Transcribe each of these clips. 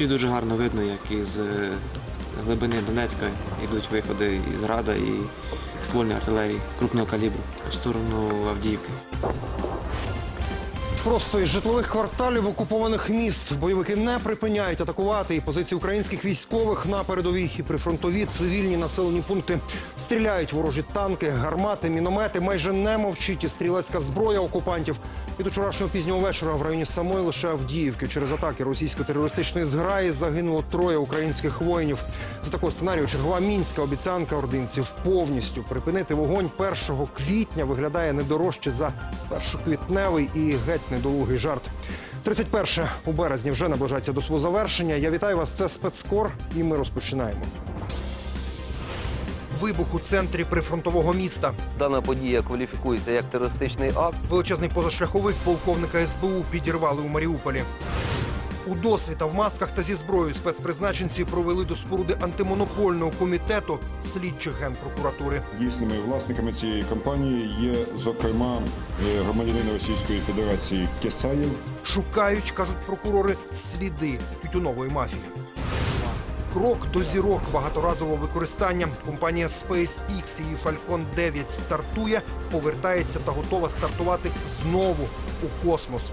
Вночі дуже гарно видно, як із е, глибини Донецька йдуть виходи із града і ствольної артилерії крупного калібру в сторону Авдіївки. Просто із житлових кварталів окупованих міст бойовики не припиняють атакувати і позиції українських військових на передовій і прифронтові цивільні населені пункти стріляють ворожі танки, гармати, міномети. Майже не мовчить і стрілецька зброя окупантів. Від учорашнього пізнього вечора в районі самої лише Авдіївки через атаки російсько-терористичної зграї загинуло троє українських воїнів. За такого сценарію чергова мінська обіцянка ординців повністю припинити вогонь 1 квітня виглядає не дорожче за першоквітневий і геть недолугий жарт. 31 у березні вже наближається до свого завершення. Я вітаю вас. Це спецкор, і ми розпочинаємо. Вибух у центрі прифронтового міста. Дана подія кваліфікується як терористичний акт. Величезний позашляховик полковника СБУ підірвали у Маріуполі. У досвіта в масках та зі зброєю спецпризначенці провели до споруди антимонопольного комітету слідчих генпрокуратури. Дійсними власниками цієї компанії є, зокрема, е, громадянин Російської Федерації Кесаєв. Шукають, кажуть прокурори, сліди тютюнової мафії. Крок до зірок багаторазового використання. Компанія SpaceX її Falcon 9 стартує, повертається та готова стартувати знову у космос.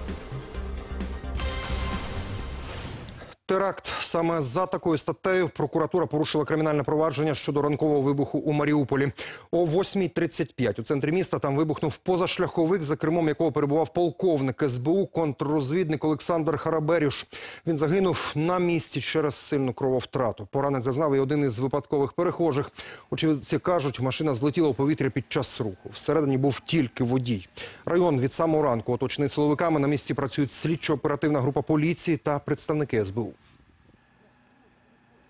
Теракт саме за такою статтею прокуратура порушила кримінальне провадження щодо ранкового вибуху у Маріуполі. О 8.35 у центрі міста там вибухнув позашляховик, за кермом якого перебував полковник СБУ, контррозвідник Олександр Хараберюш. Він загинув на місці через сильну крововтрату. Поранець зазнав і один із випадкових перехожих. Очевидці кажуть, машина злетіла у повітря під час руху. Всередині був тільки водій. Район від самого ранку оточений силовиками. На місці працюють слідчо-оперативна група поліції та представники СБУ.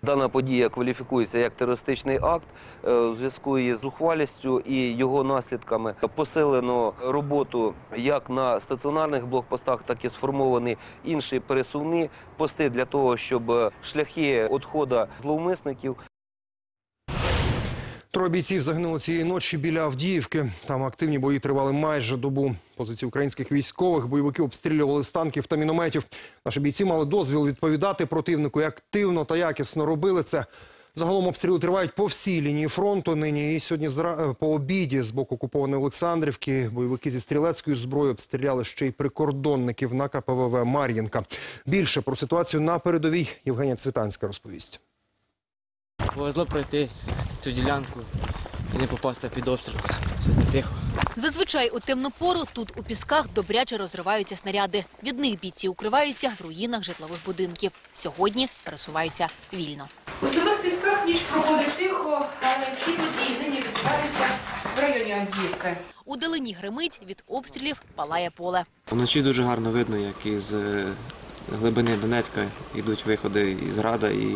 Дана подія кваліфікується як терористичний акт Е, у зв'язку із зухвалістю і його наслідками. Посилено роботу як на стаціонарних блокпостах, так і сформовані інші пересувні пости для того, щоб шляхи відходу зловмисників Троє бійців загинули цієї ночі біля Авдіївки. Там активні бої тривали майже добу. Позиції українських військових бойовики обстрілювали з танків та мінометів. Наші бійці мали дозвіл відповідати противнику активно та якісно робили це. Загалом обстріли тривають по всій лінії фронту. Нині і сьогодні е, по обіді з боку окупованої Олександрівки бойовики зі стрілецькою зброєю обстріляли ще й прикордонників на КПВВ Мар'їнка. Більше про ситуацію на передовій Євгенія Цвітанська розповість. Повезло пройти цю ділянку і не попасти під обстріл. Це не тихо. Зазвичай у темну пору тут у пісках добряче розриваються снаряди. Від них бійці укриваються в руїнах житлових будинків. Сьогодні пересуваються вільно. У самих пісках ніч проходить тихо, але всі події нині відбуваються в районі Авдіївки. У далині гримить від обстрілів палає поле. Вночі дуже гарно видно, як із е, глибини Донецька йдуть виходи із града і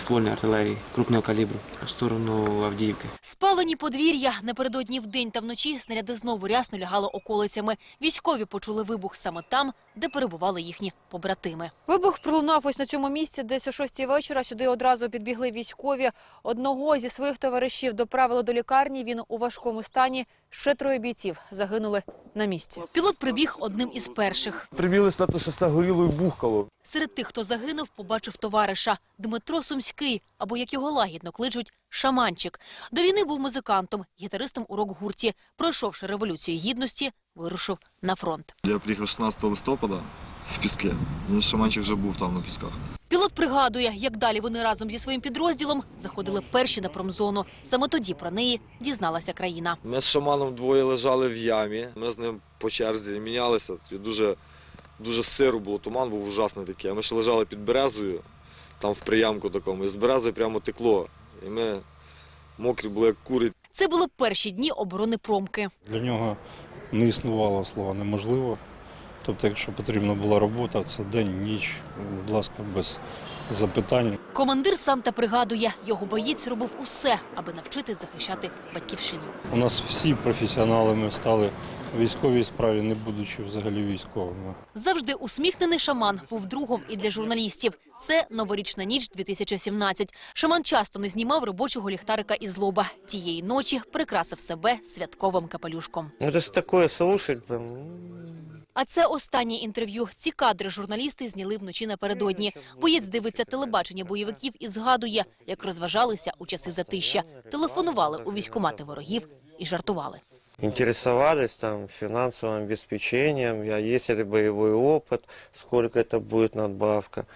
ствольної артилерії крупного калібру в сторону Авдіївки. Спалені подвір'я напередодні вдень та вночі снаряди знову рясно лягали околицями. Військові почули вибух саме там, де перебували їхні побратими. Вибух пролунав ось на цьому місці, десь о 6 вечора. Сюди одразу підбігли військові. Одного зі своїх товаришів доправили до лікарні. Він у важкому стані. Ще троє бійців загинули на місці. Пілот прибіг одним із перших. Прибіли стати, що все горіло і бухкало. Серед тих, хто загинув, побачив товариша Дмитро Сумський, або як його лагідно кличуть Шаманчик. До війни був музикантом, гітаристом у рок-гурті. Пройшовши революцію гідності, вирушив на фронт. Я приїхав 16 листопада в Піски. Мій шаманчик вже був там на Пісках. Пілот пригадує, як далі вони разом зі своїм підрозділом заходили перші на промзону. Саме тоді про неї дізналася країна. Ми з шаманом двоє лежали в ямі. Ми з ним по черзі мінялися. І дуже, дуже сиро було, туман був ужасний такий. А ми ще лежали під березою, там в приямку такому, і з берези прямо текло. І ми мокрі були, як кури. Це були перші дні оборони промки. Для нього не існувало слова неможливо. Тобто, якщо потрібна була робота, це день, ніч, будь ласка, без запитань. Командир Санта пригадує, його боєць робив усе, аби навчити захищати батьківщину. У нас всі професіонали ми стали військовій справі, не будучи взагалі військовими. Завжди усміхнений шаман був другом і для журналістів. Це новорічна ніч 2017. Шаман часто не знімав робочого ліхтарика із лоба. Тієї ночі прикрасив себе святковим капелюшком. Ну, это же такое слушать. А А це останнє інтерв'ю. Ці кадри журналісти зняли вночі напередодні. Боєць дивиться телебачення бойовиків і згадує, як розважалися у часи затища. Телефонували у військкомати ворогів і жартували. Интересовались там финансовым обеспечением, а есть ли боевой опыт, сколько это будет надбавка.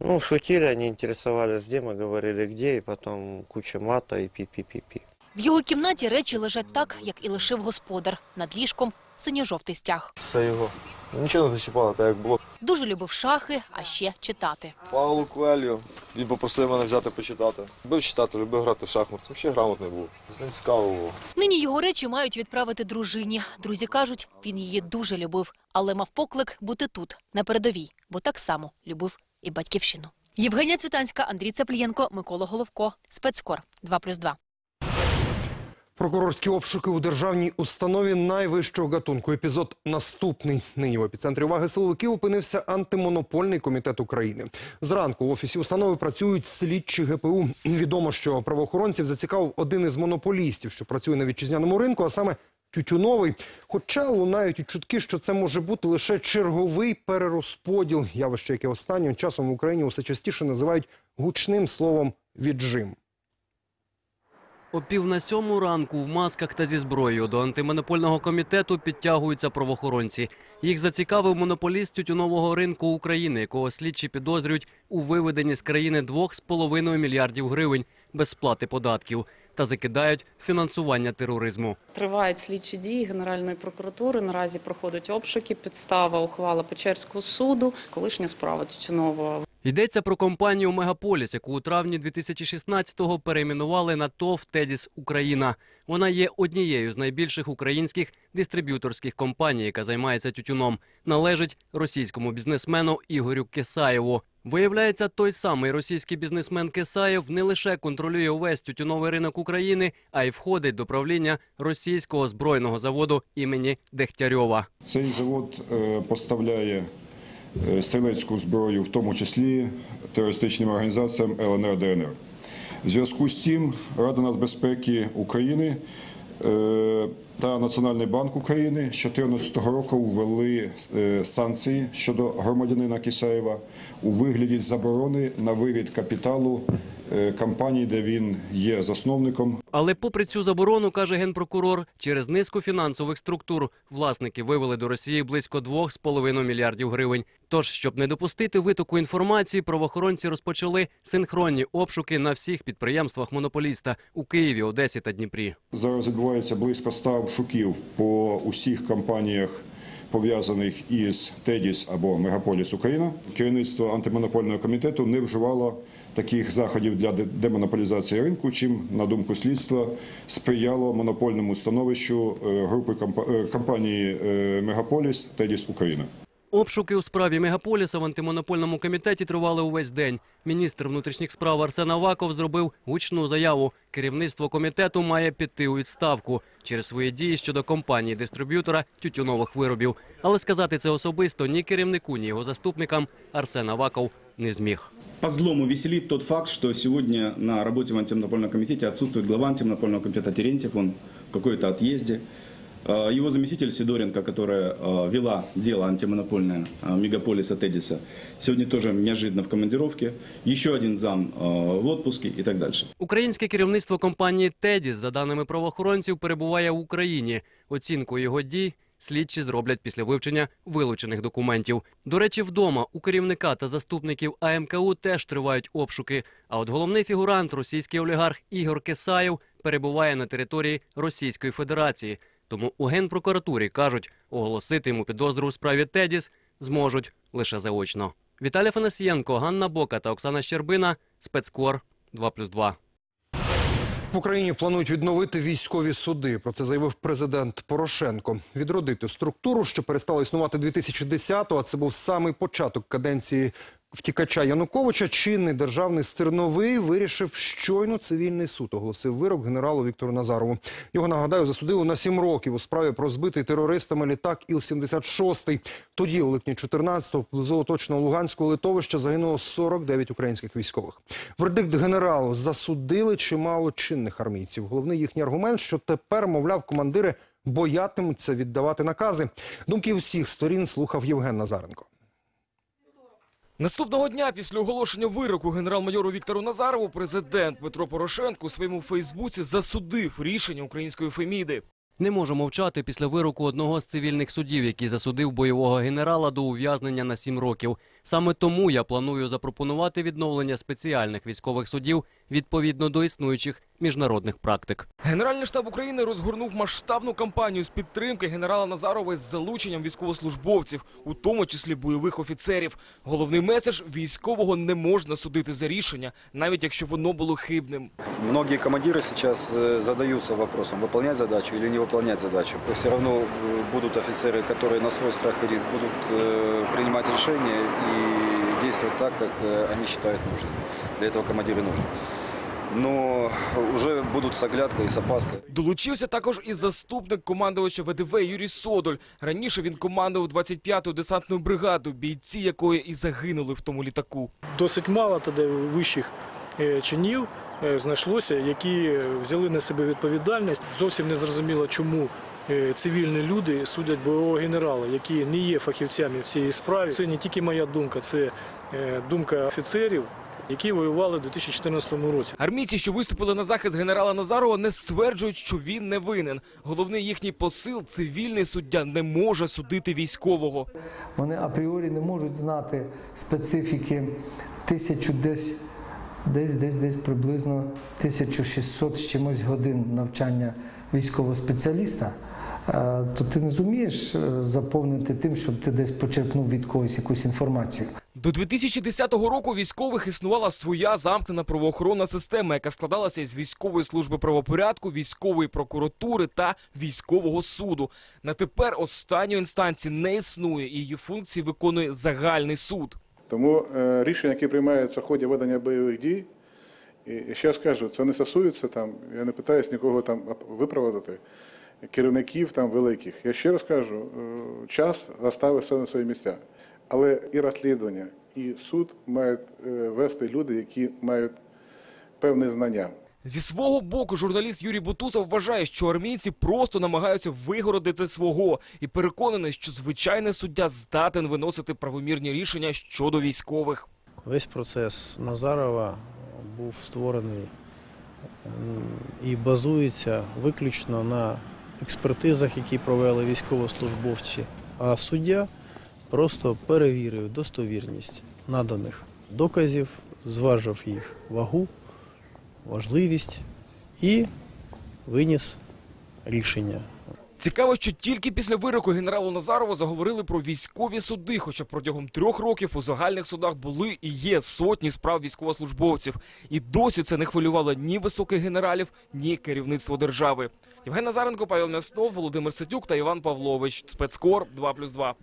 Ну, шутили, они интересовались, где мы говорили, где, и потом куча мата и пи-пи-пи-пи. В його кімнаті речі лежать так, як і лишив господар. Над ліжком синьо-жовтий стяг. Все його. Нічого не зачіпало, так як було. Дуже любив шахи, а ще читати. Павло Куелью, він попросив мене взяти почитати. Любив читати, любив грати в шахмати. Взагалі грамотний був. З ним цікаво було. Нині його речі мають відправити дружині. Друзі кажуть, він її дуже любив, але мав поклик бути тут, на передовій, бо так само любив і батьківщину. Євгенія Цвітанська, Андрій Цеплієнко, Микола Головко. Спецкор 2+,2. Прокурорські обшуки у державній установі найвищого гатунку. Епізод наступний. Нині в епіцентрі уваги силовиків опинився антимонопольний комітет України. Зранку в офісі установи працюють слідчі ГПУ. Відомо, що правоохоронців зацікавив один із монополістів, що працює на вітчизняному ринку, а саме тютюновий. Хоча лунають і чутки, що це може бути лише черговий перерозподіл. Явище, яке останнім часом в Україні усе частіше називають гучним словом віджим. О пів на сьому ранку в масках та зі зброєю до антимонопольного комітету підтягуються правоохоронці. Їх зацікавив монополіст тютюнового ринку України, якого слідчі підозрюють у виведенні з країни 2,5 мільярдів гривень без сплати податків та закидають фінансування тероризму. Тривають слідчі дії Генеральної прокуратури. Наразі проходять обшуки. Підстава ухвала Печерського суду. Колишня справа Тютюнова Йдеться про компанію Мегаполіс, яку у травні 2016-го перейменували на ТОВ Тедіс Україна. Вона є однією з найбільших українських дистриб'юторських компаній, яка займається тютюном. Належить російському бізнесмену Ігорю Кесаєву. Виявляється, той самий російський бізнесмен Кесаєв не лише контролює увесь тютюновий ринок України, а й входить до правління російського збройного заводу імені Дегтярьова. Цей завод е, поставляє стрілецьку зброю, в тому числі терористичним організаціям ЛНР ДНР. В зв'язку з тим Рада нацбезпеки України е, та Національний банк України з 2014 року ввели е, санкції щодо громадянина Кисаєва у вигляді заборони на вивід капіталу е, компаній, де він є засновником Але попри цю заборону, каже генпрокурор, через низку фінансових структур власники вивели до Росії близько 2,5 мільярдів гривень. Тож, щоб не допустити витоку інформації, правоохоронці розпочали синхронні обшуки на всіх підприємствах монополіста у Києві, Одесі та Дніпрі. Зараз відбувається близько 100 шуків по усіх компаніях, пов'язаних із Тедіс або Мегаполіс Україна. Керівництво антимонопольного комітету не вживало таких заходів для демонополізації ринку, чим, на думку слідства, сприяло монопольному становищу е, групи е, компанії е, Мегаполіс Тедіс Україна. Обшуки у справі Мегаполіса в антимонопольному комітеті тривали увесь день. Міністр внутрішніх справ Арсен Аваков зробив гучну заяву. Керівництво комітету має піти у відставку через свої дії щодо компанії дистриб'ютора тютюнових виробів. Але сказати це особисто ні керівнику, ні його заступникам Арсен Аваков не зміг. По злому веселит тот факт, что сегодня на работе в антимонопольном комитете отсутствует глава антимонопольного комитета Терентьев, он в какой-то отъезде. Э, Его заместитель Сидоренко, которая э, вела дело антимонопольное э, мегаполиса Тедиса, сегодня тоже неожиданно в командировке. Еще один зам э, в отпуске и так дальше. Українське керівництво компанії Тедіс, за даними правоохоронців, перебуває в Україні. Оцінку його дій слідчі зроблять після вивчення вилучених документів. До речі, вдома у керівника та заступників АМКУ теж тривають обшуки. А от головний фігурант, російський олігарх Ігор Кесаєв, перебуває на території Російської Федерації. Тому у генпрокуратурі кажуть, оголосити йому підозру у справі Тедіс зможуть лише заочно. Віталій Фанасієнко, Ганна Бока та Оксана Щербина. Спецкор 2+,2. В Україні планують відновити військові суди. Про це заявив президент Порошенко. Відродити структуру, що перестала існувати 2010-го, а це був самий початок каденції втікача Януковича. Чинний державний Стерновий вирішив щойно цивільний суд. Оголосив вирок генералу Віктору Назарову. Його нагадаю засудили на сім років у справі про збитий терористами літак Іл-76. Тоді, у липні 14-го, поблизу оточеного Луганського литовища загинуло 49 українських військових. Вердикт генералу засудили чимало чинних армійців. Головний їхній аргумент, що тепер, мовляв, командири боятимуться віддавати накази. Думки всіх сторін слухав Євген Назаренко. Наступного дня після оголошення вироку генерал-майору Віктору Назарову президент Петро Порошенко у своєму Фейсбуці засудив рішення української Феміди. Не можу мовчати після вироку одного з цивільних судів, який засудив бойового генерала до ув'язнення на сім років. Саме тому я планую запропонувати відновлення спеціальних військових судів відповідно до існуючих міжнародних практик. Генеральний штаб України розгорнув масштабну кампанію з підтримки генерала Назарова з залученням військовослужбовців, у тому числі бойових офіцерів. Головний меседж – військового не можна судити за рішення, навіть якщо воно було хибним. Многие командиры сейчас э, задаются вопросом, выполнять задачу или не выполнять задачу. Все равно э, будут офицеры, которые на свой страх и риск будут э, принимать решения и действовать так, как э, они считают нужным. Для этого командиры нужны. Но уже будут с оглядкой и с опаской. Долучився також і заступник командувача ВДВ Юрій Содоль. Раніше він командував 25-ю десантною бригадою, бійці якої і загинули в тому літаку. Досить мало тоді вищих е, чинів е, знайшлося, які е, взяли на себе відповідальність. Зовсім не зрозуміло, чому е, цивільні люди судять бойового генерала, які не є фахівцями в цій справі. Це не тільки моя думка, це е, думка офіцерів, які воювали у 2014 році. Армійці, що виступили на захист генерала Назарова, не стверджують, що він не винен. Головний їхній посил – цивільний суддя не може судити військового. Вони апріорі не можуть знати специфіки тисячу десь, десь, десь, десь приблизно 1600 з чимось годин навчання військового спеціаліста. Е, То ти не зумієш е, заповнити тим, щоб ти десь почерпнув від когось якусь інформацію. До 2010 року військових існувала своя замкнена правоохоронна система, яка складалася із військової служби правопорядку, військової прокуратури та військового суду. На тепер останньої інстанції не існує і її функції виконує загальний суд. Тому е, рішення, які приймаються в ході ведення бойових дій, і ще раз кажу, це не стосується там, я не питаюсь нікого там виправдати, керівників там великих. Я ще раз кажу, е, час заставив все на свої місця. Але і розслідування, і суд мають е, вести люди, які мають певні знання. Зі свого боку, журналіст Юрій Бутусов вважає, що армійці просто намагаються вигородити свого і переконаний, що звичайний суддя здатен виносити правомірні рішення щодо військових. Весь процес Назарова був створений і базується виключно на експертизах, які провели військовослужбовці. А суддя просто перевірив достовірність наданих доказів, зважив їх вагу, важливість і виніс рішення. Цікаво, що тільки після вироку генералу Назарову заговорили про військові суди, хоча протягом трьох років у загальних судах були і є сотні справ військовослужбовців. І досі це не хвилювало ні високих генералів, ні керівництво держави. Євген Назаренко, Павел Мяснов, Володимир Сетюк та Іван Павлович. Спецкор 2+,2.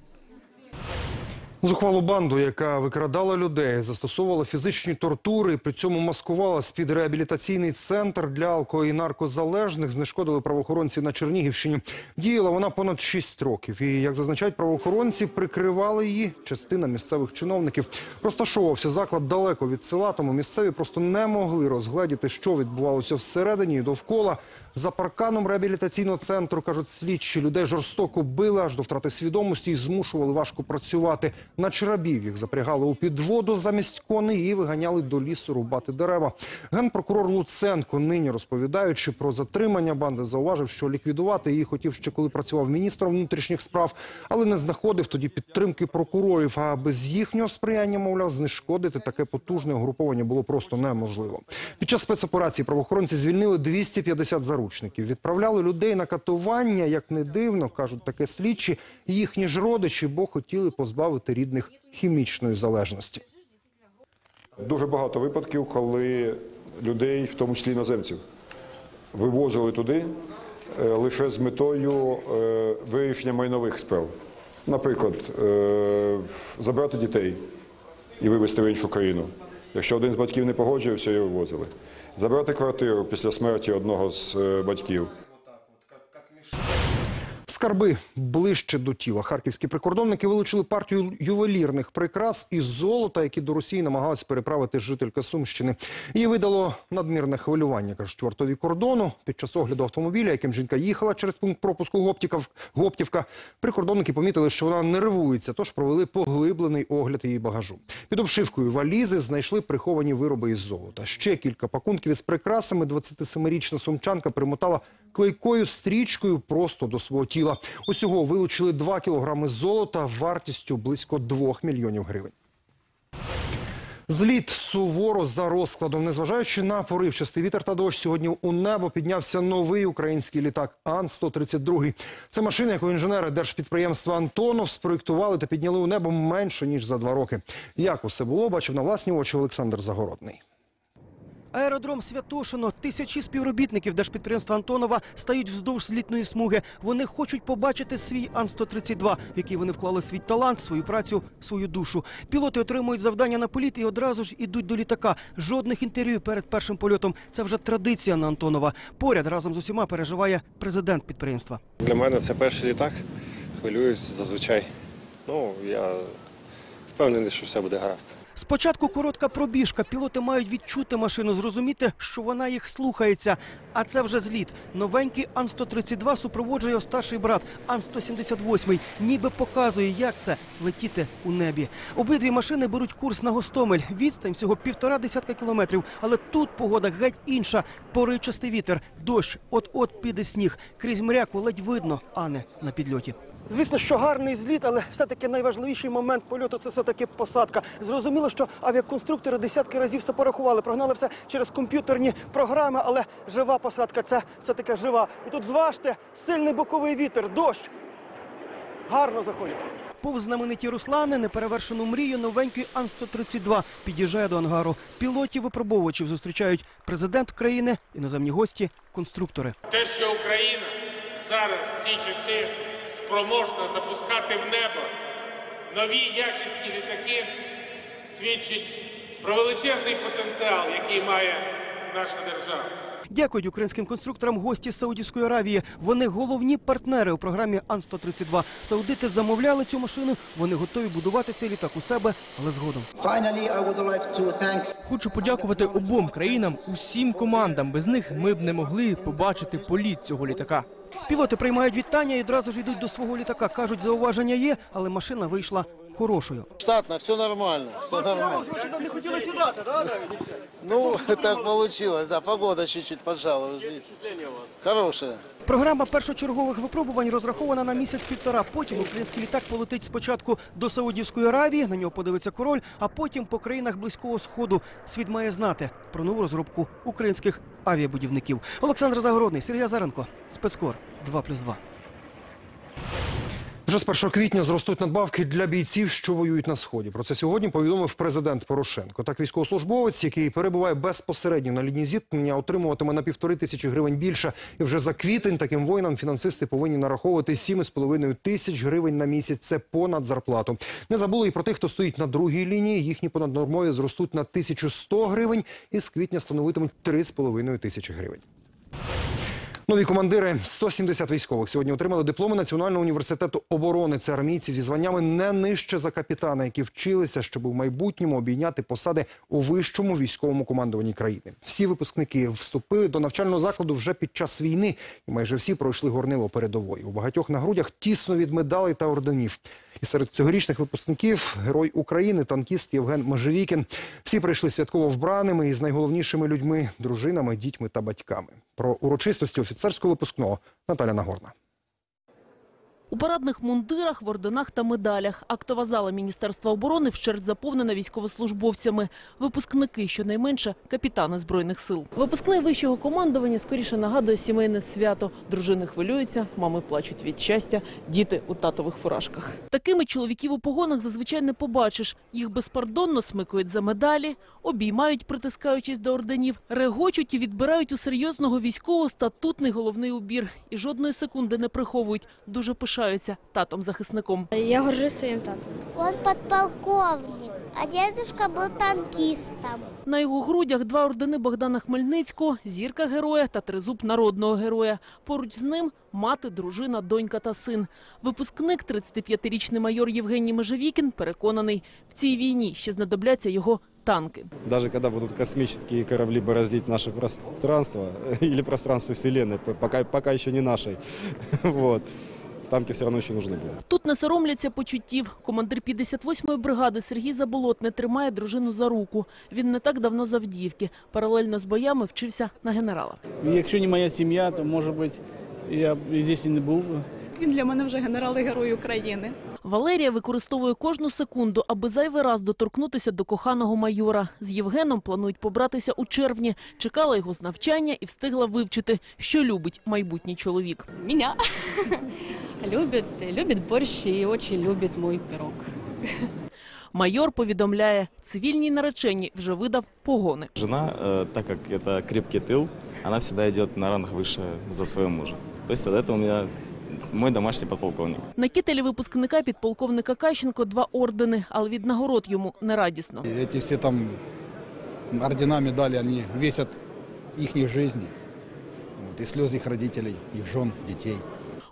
Зухвалу банду, яка викрадала людей, застосовувала фізичні тортури, при цьому маскувала з-під реабілітаційний центр для алко- і наркозалежних, знешкодили правоохоронці на Чернігівщині. Діяла вона понад 6 років. І, як зазначають правоохоронці, прикривали її частина місцевих чиновників. Розташовувався заклад далеко від села, тому місцеві просто не могли розгледіти, що відбувалося всередині і довкола. За парканом реабілітаційного центру, кажуть слідчі, людей жорстоко били аж до втрати свідомості і змушували важко працювати. На чарабів їх запрягали у підводу замість коней і виганяли до лісу рубати дерева. Генпрокурор Луценко нині розповідаючи про затримання банди, зауважив, що ліквідувати її хотів ще коли працював міністром внутрішніх справ, але не знаходив тоді підтримки прокурорів. А без їхнього сприяння, мовляв, знешкодити таке потужне угруповання було просто неможливо. Під час спецоперації правоохоронці звільнили 250 заручників, відправляли людей на катування. Як не дивно, кажуть таке слідчі, їхні ж родичі, бо хотіли позбавити рідних хімічної залежності. Дуже багато випадків, коли людей, в тому числі іноземців, вивозили туди е, лише з метою е, вирішення майнових справ. Наприклад, е, забрати дітей і вивезти в іншу країну. Якщо один з батьків не погоджувався, його вивозили. Забрати квартиру після смерті одного з е, батьків. Скарби ближче до тіла. Харківські прикордонники вилучили партію ювелірних прикрас із золота, які до Росії намагалась переправити жителька Сумщини. Її видало надмірне хвилювання, кажуть вартові кордону. Під час огляду автомобіля, яким жінка їхала через пункт пропуску Гоптівка, Гоптівка, прикордонники помітили, що вона нервується, тож провели поглиблений огляд її багажу. Під обшивкою валізи знайшли приховані вироби із золота. Ще кілька пакунків із прикрасами 27-річна сумчанка примотала клейкою стрічкою просто до свого тіла. Усього вилучили 2 кілограми золота вартістю близько 2 мільйонів гривень. Зліт суворо за розкладом. Незважаючи на поривчастий вітер та дощ, сьогодні у небо піднявся новий український літак Ан-132. Це машина, яку інженери держпідприємства Антонов спроєктували та підняли у небо менше ніж за два роки. Як усе було, бачив на власні очі Олександр Загородний. Аеродром Святошино. Тисячі співробітників держпідприємства Антонова стають вздовж злітної смуги. Вони хочуть побачити свій Ан-132, в який вони вклали свій талант, свою працю, свою душу. Пілоти отримують завдання на політ і одразу ж ідуть до літака. Жодних інтерв'ю перед першим польотом. Це вже традиція на Антонова. Поряд разом з усіма переживає президент підприємства. Для мене це перший літак. Хвилююсь зазвичай. Ну, я впевнений, що все буде гаразд. Спочатку коротка пробіжка. Пілоти мають відчути машину, зрозуміти, що вона їх слухається. А це вже зліт. Новенький Ан-132 супроводжує старший брат Ан-178. Ніби показує, як це летіти у небі. Обидві машини беруть курс на Гостомель. Відстань всього півтора десятка кілометрів. Але тут погода геть інша. Поривчастий вітер, дощ, от-от піде сніг. Крізь мряку ледь видно, а не на підльоті. Звісно, що гарний зліт, але все-таки найважливіший момент польоту це все-таки посадка. Зрозуміло, що авіаконструктори десятки разів все порахували, прогнали все через комп'ютерні програми, але жива посадка це все-таки жива. І тут зважте, сильний боковий вітер, дощ. Гарно заходить. Повз знамениті Руслани, неперевершену мрію, новенький Ан-132 під'їжджає до ангару. Пілотів випробовувачів зустрічають президент країни, іноземні гості, конструктори. Те, що Україна зараз в ці часи спроможна запускати в небо нові якісні літаки, свідчить про величезний потенціал, який має наша держава. Дякують українським конструкторам гості з Саудівської Аравії. Вони головні партнери у програмі Ан-132. Саудити замовляли цю машину. Вони готові будувати цей літак у себе, але згодом. Хочу подякувати обом країнам, усім командам. Без них ми б не могли побачити політ цього літака. Пілоти приймають вітання і одразу ж йдуть до свого літака. Кажуть, зауваження є, але машина вийшла хорошою. Штатно, все нормально. Все нормально. не хотіли сідати, так? Ну, так получилось, да. Погода чуть-чуть видите. Хорошая. Програма першочергових випробувань розрахована на місяць-півтора. Потім український літак полетить спочатку до Саудівської Аравії, на нього подивиться король, а потім по країнах Близького Сходу. Світ має знати про нову розробку українських авіабудівників. Олександр Загородний, Сергій Азаренко, спецкор 2+,2. Вже з 1 квітня зростуть надбавки для бійців, що воюють на сході. Про це сьогодні повідомив президент Порошенко. Так, військовослужбовець, який перебуває безпосередньо на лінії зіткнення, отримуватиме на півтори тисячі гривень більше. І вже за квітень таким воїнам фінансисти повинні нараховувати 7,5 тисяч гривень на місяць. Це понад зарплату. Не забули і про тих, хто стоїть на другій лінії. Їхні понаднормові зростуть на 1100 гривень і з квітня становитимуть 3,5 тисячі гривень. Нові командири 170 військових сьогодні отримали дипломи Національного університету оборони. Це армійці зі званнями не нижче за капітана, які вчилися, щоб у майбутньому обійняти посади у вищому військовому командуванні країни. Всі випускники вступили до навчального закладу вже під час війни, і майже всі пройшли горнило передової. У багатьох на грудях тісно від медалей та орденів. І серед цьогорічних випускників герой України, танкіст Євген Межевікін. Всі прийшли святково вбраними і з найголовнішими людьми дружинами, дітьми та батьками. Про урочистості офіцерського випускного Наталя Нагорна. У парадних мундирах, в орденах та медалях. Актова зала Міністерства оборони вщерть заповнена військовослужбовцями. Випускники, щонайменше, капітани Збройних сил. Випускний вищого командування скоріше нагадує сімейне свято. Дружини хвилюються, мами плачуть від щастя, діти у татових фуражках. Такими чоловіків у погонах зазвичай не побачиш. Їх безпардонно смикують за медалі, обіймають, притискаючись до орденів, регочуть і відбирають у серйозного військового статутний головний убір. І жодної секунди не приховують. Дуже пишаються пишаються татом-захисником. Я горжусь своим татом. Он подполковник, а дедушка был танкистом. На його грудях два ордени Богдана Хмельницького, зірка героя та тризуб народного героя. Поруч з ним мати, дружина, донька та син. Випускник, 35-річний майор Євгеній Межевікін, переконаний, в цій війні ще знадобляться його танки. Даже когда будут космические корабли бороздить наше пространство или пространство Вселенной, пока, пока еще не нашей, вот, танки все одно ще нужны будут. Тут не соромляться почуттів. Командир 58-ї бригади Сергій Заболот не тримає дружину за руку. Він не так давно з Авдіївки. Паралельно з боями вчився на генерала. Якщо не моя сім'я, то може бути я б здесь і не був. Він для мене вже генерал і герой України. Валерія використовує кожну секунду, аби зайвий раз доторкнутися до коханого майора. З Євгеном планують побратися у червні. Чекала його з навчання і встигла вивчити, що любить майбутній чоловік. Меня. любит, любит борщ и очень любит мой пирог. Майор повідомляє, цивільній нареченій вже видав погони. Жена, э, так как это крепкий тыл, она всегда идет на ранг выше за своего мужа. То есть это у меня мой домашний подполковник. На кітелі випускника підполковника Кащенко два ордени, але від нагород йому не радісно. Эти все там ордена, медали, они весят их жизни. Вот, и слезы их родителей, их жен, детей.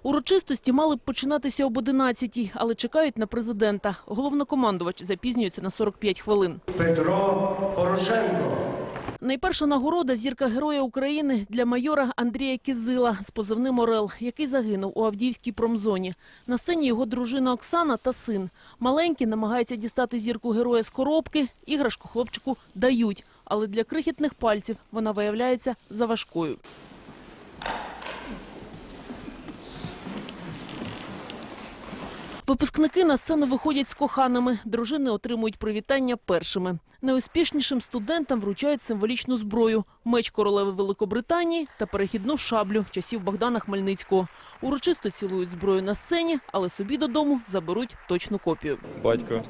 Урочистості мали б починатися об 11-й, але чекають на президента. Головнокомандувач запізнюється на 45 хвилин. Петро Порошенко. Найперша нагорода зірка Героя України для майора Андрія Кізила з позивним Орел, який загинув у Авдіївській промзоні. На сцені його дружина Оксана та син. Маленький намагається дістати зірку героя з коробки. Іграшку хлопчику дають, але для крихітних пальців вона виявляється заважкою. Випускники на сцену виходять з коханими. Дружини отримують привітання першими. Найуспішнішим студентам вручають символічну зброю – меч королеви Великобританії та перехідну шаблю часів Богдана Хмельницького. Урочисто цілують зброю на сцені, але собі додому заберуть точну копію. Батько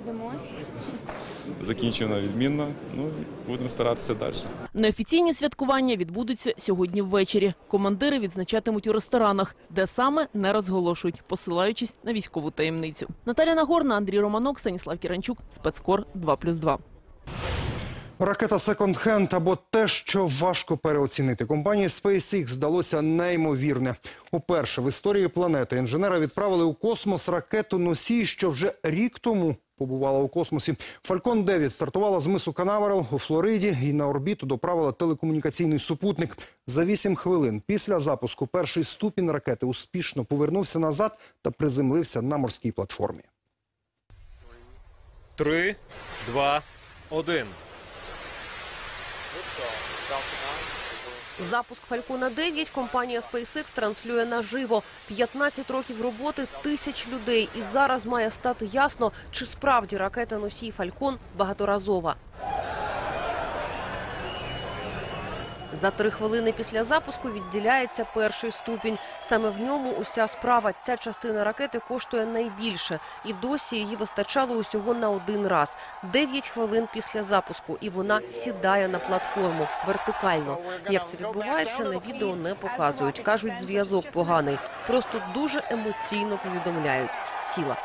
закінчив на відмінно, ну будемо старатися далі. Неофіційні святкування відбудуться сьогодні ввечері. Командири відзначатимуть у ресторанах, де саме не розголошують, посилаючись на військову таємницю. Наталя Нагорна, Андрій Романок, Станіслав Кіранчук, Спецкор 2+,2. Ракета Hand або те, що важко переоцінити. Компанії SpaceX вдалося неймовірне. Уперше в історії планети інженери відправили у космос ракету носій, що вже рік тому побувала у космосі. Falcon 9 стартувала з мису Канаверал у Флориді і на орбіту доправила телекомунікаційний супутник. За 8 хвилин після запуску перший ступінь ракети успішно повернувся назад та приземлився на морській платформі. Три, два, один. Запуск Фалькона 9 компанія SpaceX транслює наживо. 15 років роботи, тисяч людей. І зараз має стати ясно, чи справді ракета носій Фалькон багаторазова. За три хвилини після запуску відділяється перший ступінь. Саме в ньому уся справа. Ця частина ракети коштує найбільше. І досі її вистачало усього на один раз. Дев'ять хвилин після запуску. І вона сідає на платформу вертикально. Як це відбувається, на відео не показують. Кажуть, зв'язок поганий. Просто дуже емоційно повідомляють. Сіла.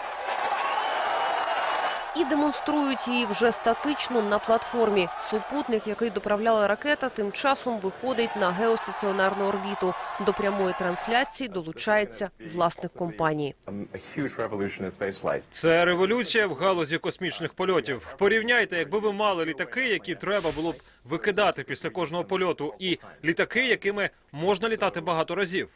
І демонструють її вже статично на платформі. Супутник, який доправляла ракета, тим часом виходить на геостаціонарну орбіту. До прямої трансляції долучається власник компанії. Це революція в галузі космічних польотів. Порівняйте, якби ви мали літаки, які треба було б викидати після кожного польоту, і літаки, якими можна літати багато разів.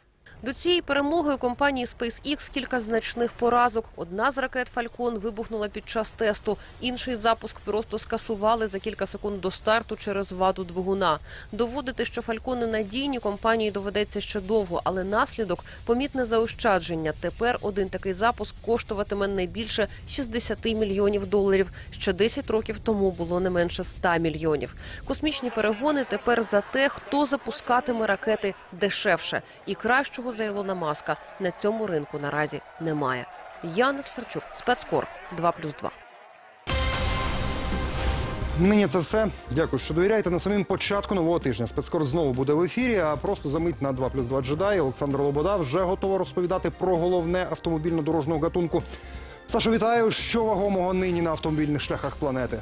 До цієї перемоги у компанії SpaceX кілька значних поразок. Одна з ракет «Фалькон» вибухнула під час тесту. Інший запуск просто скасували за кілька секунд до старту через ваду двигуна. Доводити, що «Фалькони» надійні, компанії доведеться ще довго, але наслідок – помітне заощадження. Тепер один такий запуск коштуватиме не більше 60 мільйонів доларів. Ще 10 років тому було не менше 100 мільйонів. Космічні перегони тепер за те, хто запускатиме ракети дешевше. І кращого за Ілона Маска на цьому ринку наразі немає. Яна Сарчук, спецкор 2+,2. Нині це все. Дякую, що довіряєте. На самим початку нового тижня спецкор знову буде в ефірі. А просто за мить на 2 плюс 2 джедаї Олександр Лобода вже готова розповідати про головне автомобільно-дорожнього гатунку. Сашо, вітаю, що вагомого нині на автомобільних шляхах планети.